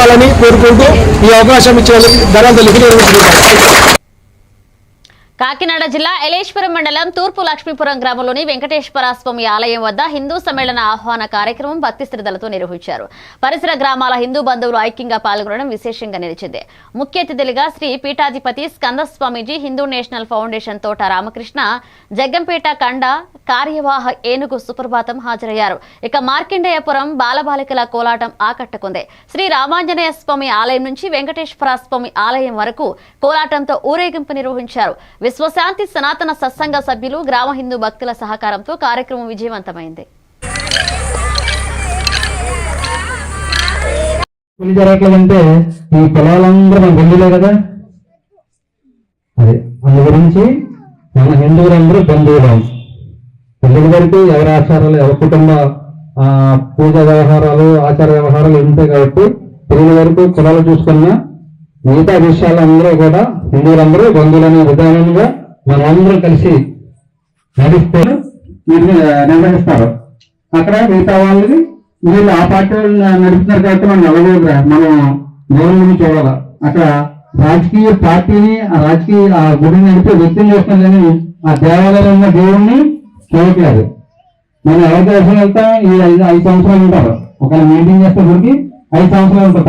నింపాలని కోరుకుంటూ ఈ అవకాశం ఇచ్చినందుకు ధనాలు కాకినాడ జిల్లా ఎలేశ్వరం మండలం తూర్పు లక్ష్మీపురం గ్రామంలోని వెంకటేశ్వర స్వామి ఆలయం వద్ద హిందూ సమ్మేళన ఆహ్వాన కార్యక్రమం భక్తి శ్రద్ధలతో నిర్వహించారు. పరిసర గ్రామాల హిందూ బంధువులు ఐక్యంగా పాల్గొనడం విశేషంగా నిలిచింది. ముఖ్య అతిథులుగా శ్రీ పీఠాధిపతి స్కందస్వామీజీ హిందూ నేషనల్ ఫౌండేషన్ తోట రామకృష్ణ జగ్గంపేట కండ కార్యవాహ ఏనుగు సుప్రభాతం హాజరయ్యారు. ఇక మార్కిండేయపురం బాలబాలికల కోలాటం ఆకట్టుకుంది. శ్రీ రామాంజనేయ స్వామి ఆలయం నుంచి వెంకటేశ్వర స్వామి ఆలయం వరకు కోలాటంతో ఊరేగింపు నిర్వహించారు. విశ్వశాంతి సనాతన సత్సంగ సభ్యులు గ్రామ హిందూ భక్తుల సహకారంతో కార్యక్రమం విజయవంతమైంది. పెళ్ళి జరగట్లేదంటే ఈ పొలాలందరూ మన బంధువులే కదా? అదే అందు గురించి మన హిందువులందరూ బంధువులం. పెళ్ళి వరకు ఎవరి ఆచారాలు ఎవరి కుటుంబ పూజ వ్యవహారాలు ఆచార వ్యవహారాలు ఉంటాయి కాబట్టి పెళ్ళి వరకు కులాలు చూసుకున్నా మిగతా విషయాలందరూ కూడా హిందువులందరూ బంధువులనే విధానంగా మనందరూ కలిసి నడిస్తే నిర్వహిస్తారు. అక్కడ మిగతా వాళ్ళని వీళ్ళు ఆ పార్టీ నడుపుతున్నారు కాబట్టి మనం నడవకూడదురా. మనం గౌరవం చూడాలి. అక్కడ రాజకీయ పార్టీని ఆ రాజకీయ ఆ గుడిని నడిపే వ్యక్తిని చేస్తాం కానీ ఆ దేవాలయంలో ఉన్న దేవుణ్ణి చూడట్లేదు. మనం ఎవరి దేశం వెళ్తాం? ఈ ఐదు ఐదు సంవత్సరాలు ఉంటారు. ఒక మెయింటైన్ చేస్తే గుడికి ఐదు సంవత్సరాలు ఉంటారు.